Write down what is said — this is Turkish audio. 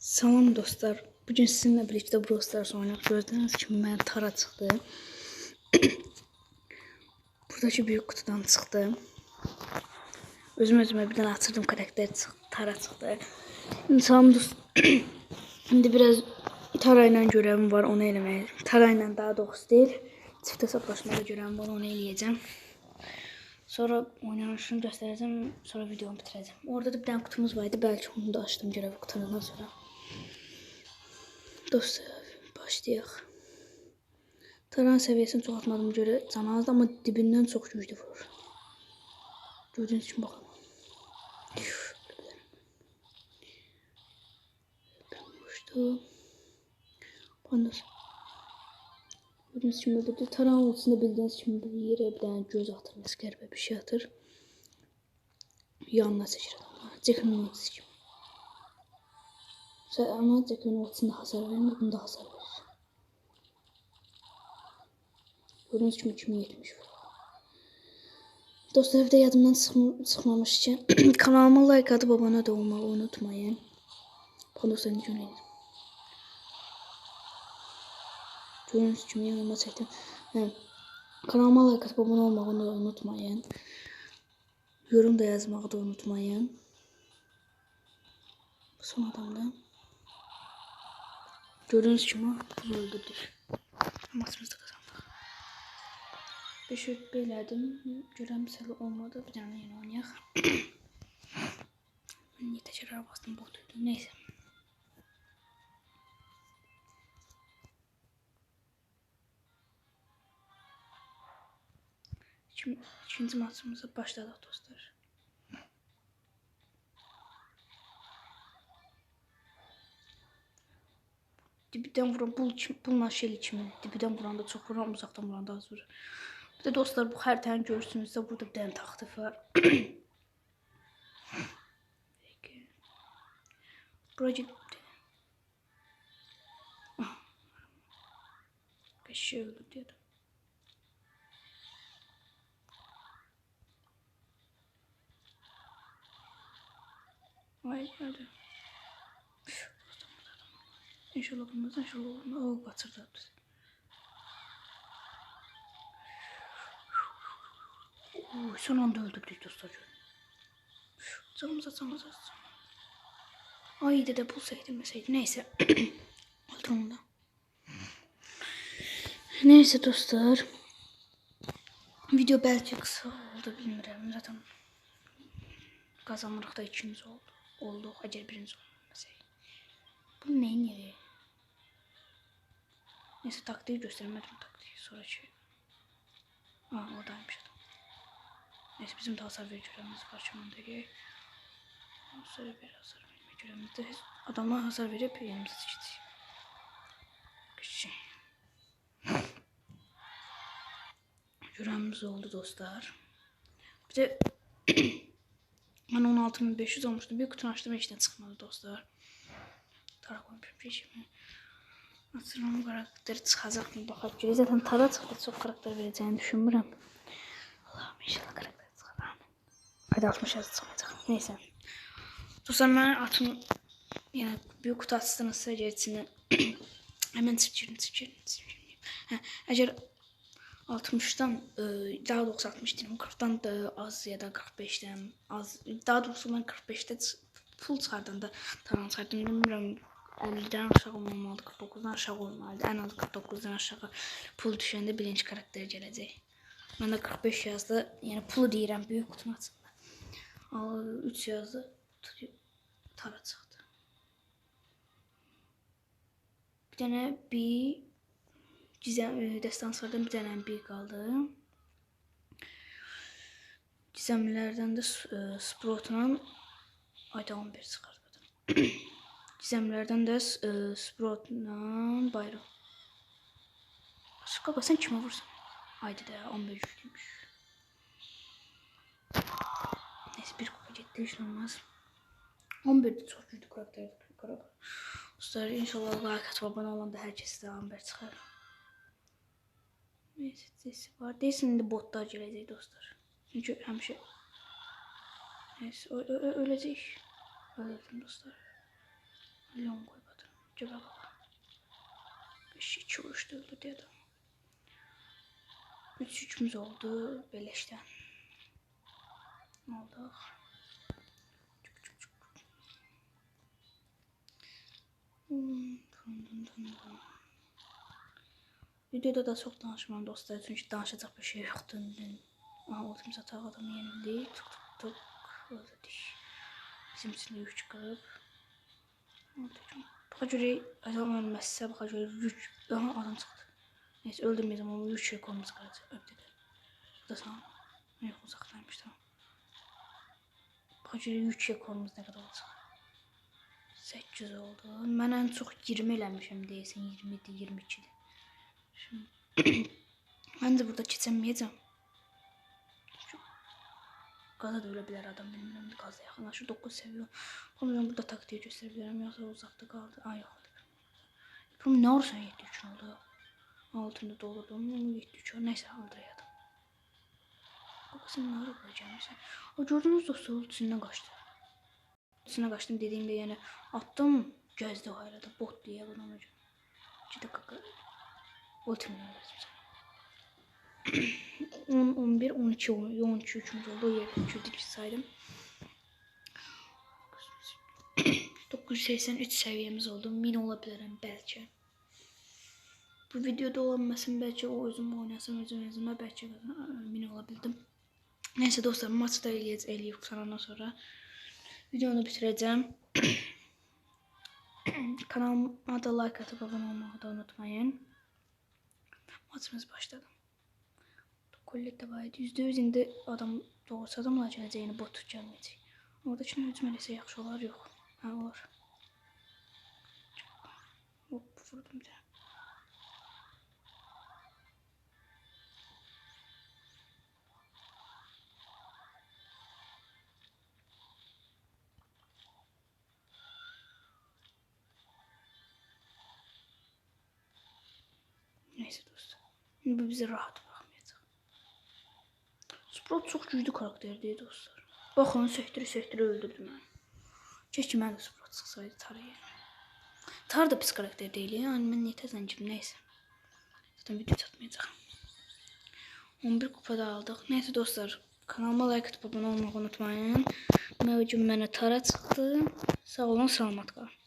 Salam dostlar. Bugün sizinle birlikte Brawl Stars oynayak. Gördüğünüz kimi mən Tara çıxdı. Buradakı büyük kutudan çıxdı. Özüm özümə bir dənə açırdım karakter çıxdı. Tara çıxdı. İndi salam dost. İndi biraz Tara ilə görevim var, onu eləməyə. Tara ilə daha doğrusu deyil. Çift hesablaşmada görevim var, onu eləyəcəm. Sonra oynanışını göstereceğim. Sonra videomu bitireceğim. Orada da bir tane kutumuz vardı. Belki onu da açtım görevi kutularından sonra. Dostlar başlayaq. Taran seviyesini çox atmadığıma görə can azdı ama dibindən çox güclü vurur. Gördüğünüz kimi baxın. Vuruşdu. Pandas. Gördüğünüz kimi burada taran ultisinde bildiğiniz kimi bir yere bir tane göz atır. Meskerbe bir şey atır. Yanına seçir adamlar. Gibi. Sen- Ama Jack'ın ultisinde hasar vermiyor. Bunda hasar verir. Gördüğünüz kimi 2070 vurur. Dostlar bir de yadımdan sıkma, sıkmamışken kanalıma like atıp abone de olmayı unutmayın. Pandoslarını yönelin. Gördüğünüz kimi yanıma çəkdim. Hə, Kanalıma like atıp abone olmayı da unutmayın. Yorum da yazmağı da unutmayın. Son adamda. Gördüğünüz kimi bunu öldürdük. Maçımızda kazandık. 5 rütbe elədim. Görəm səli olmadı. Bir dənə yenə oynayaq. Niyə təkrar bastım idi. Neyse. Şimdi ikinci maçımıza başladık dostlar. Dibiden vuran bul, kim- bulla şey kimi. Dibiden vuranda çok vuran, uzaktan vuranda az vurur. Bir de dostlar bu xəritəni görürsünüzsə burada bir dənə taxtı var. Bura. Beş şey öldü dedim. Ay hadi. İnşallah olmaz, inşallah olmaz. O kaçırdı bizi. Uy, son anda öldürdük dostlar. Canımıza canımıza. Ay dede bulsaydı meseydi. Neyse. Öldür onu da. Neyse dostlar. Video belki kısa oldu bilmiyorum. Zaten kazanırıq da ikinci oldu. Olduq. Əgər birinci olmasaydı. Bu neyin yeri? Neyse taktiği göstermedim taktiği. Sonraki. Aa oradaymış adam. Neyse bizim de hasar verici görevimiz var şu andaki. Hasar bir hasar verme görevimizde. Adama hasar verip yerimize sıçtı. Güzel. Görevimiz oldu dostlar. Bir de ben 16500 olmuştum. Bir kutu açtım içinden çıkmadı dostlar. Peşime. Hatırlamam karakteri çıkacak mı bakıp göreceğiz. Zaten Tara çıktı. Çok karakter vereceğini düşünmürüm. Allah'ım inşallah karakter çıkar. Hadi 60 yazı çıkacak. Neyse. Dostlar ben atım yani büyük kutu açtığınızda geçsini hemen sıçırım sıçırım. Ha, eğer 60'dan e, daha doğrusu 60 değilim 40'dan da az ya da 45'ten az daha doğrusu ben 45'te ç- full çıxardan da tamam çıxardım bilmirəm 50-dən aşağı olmamalı 49-dan aşağı olmalıdır ən az 49-dan aşağı pul düşəndə birinci karakter gələcək mən də 45 yazdı. Yəni pulu deyirəm böyük qutunun açında 3 yazdı. Tara çıxdı bir dənə bir Gizem e, destanslardan bir tane bir kaldı. Gizemlilerden de e, Sprout'la ayda 11 çıkartmadım. Gizəmlərdən də e, Sproutla bayram. Başqa basan kimə vursan? Haydi də 15 güclüymüş. Neyse bir kupa getdi heç olmaz. 11-də çox güclü karakterdir. Karak. Dostlar inşallah like atıb abunə olanda hər kəsə də 11 çıxar. Neyse sesi var. Deyəsən indi botlar gələcək dostlar. Çünki həmişə Neyse öləcək. Öldüm dostlar. Лёнку и потом тяжело. Beşi çalıştırdı dedi. Üç üçümüz oldu. Belə işte. Ne oldu? Videoda da çox danışmıram dostlar, çünki danışacaq bir şey yoxdur. Aha, ultimizə tağ adamı yenildik. Tık tık tık. Öldük. Bizim üçün yük çıxıb. Baxa görə adam ölməzsə, baxa görə yük Aha, adam çıxdı. Neyse öldürməyəcəm ama yük şey kolumuz qalacaq. Öpdədə. Bu da sağ. Yox, uzaqdaymış tamam. Baxa görə şey kolumuz nə qədər olacaq? 800 oldu. Mən ən çox 20 eləmişəm deyəsən 20-dir, 22-dir. Şimdi ben de burada keçəməyəcəm. Qaza da ölə adam bilmirəm. Qaza yaxınlaşır. 9 seviyor. Oğlum ben burada taktiği göstərə bilərəm. Yoxsa uzaqda qaldı. Ay yaxındır. İpim nə olursa 7 3 oldu. Altında doldurdum. 7 3 oldu. Neyse aldıraydım. Babasının hara qoyacaqmışsan. O gördünüz dostlar içindən qaçdı. İçinə qaçdım dediyimdə yəni atdım gəzdi o ayrıda bot deyə buna ona görə. 2 dəqiqə. Ultimate lazım. 10, 11, 12, 12, 3. oldu. Yer 3. saydım. 983 seviyemiz oldu. Min olabilirim belki. Bu videoda olmasın belki o özüm oynasam özüm özüme belki min olabildim. Neyse dostlar maçı da eləyəcək eləyib qutarandan sonra videonu bitirəcəm. Kanalıma da like atıp abone olmayı da unutmayın. Maçımız başladı. Baydı. Yüzde yüz indi adam doğursa da mı gələcəyini bot gəlməyəcək. Orada kimi hücum eləsə yaxşı olar, yox. Hə, olar. Hop, vurdum bir. Neyse. Şimdi bu bizi rahat bırakmayacak. Sprout çok güçlü karakterdi dostlar. Bakın söktürü söktürü öldürdü məni. Keşke mən də Sprout çıxsaydı Tarıya. Tar da pis karakter değil yani mən niyə təzəncim neyse. Zaten video çatmayacaq. 11 kupada aldık. Neyse dostlar kanalıma like atıp abone olmayı unutmayın. Mevcum mənə Tara çıxdı. Sağ olun, salamat qalın.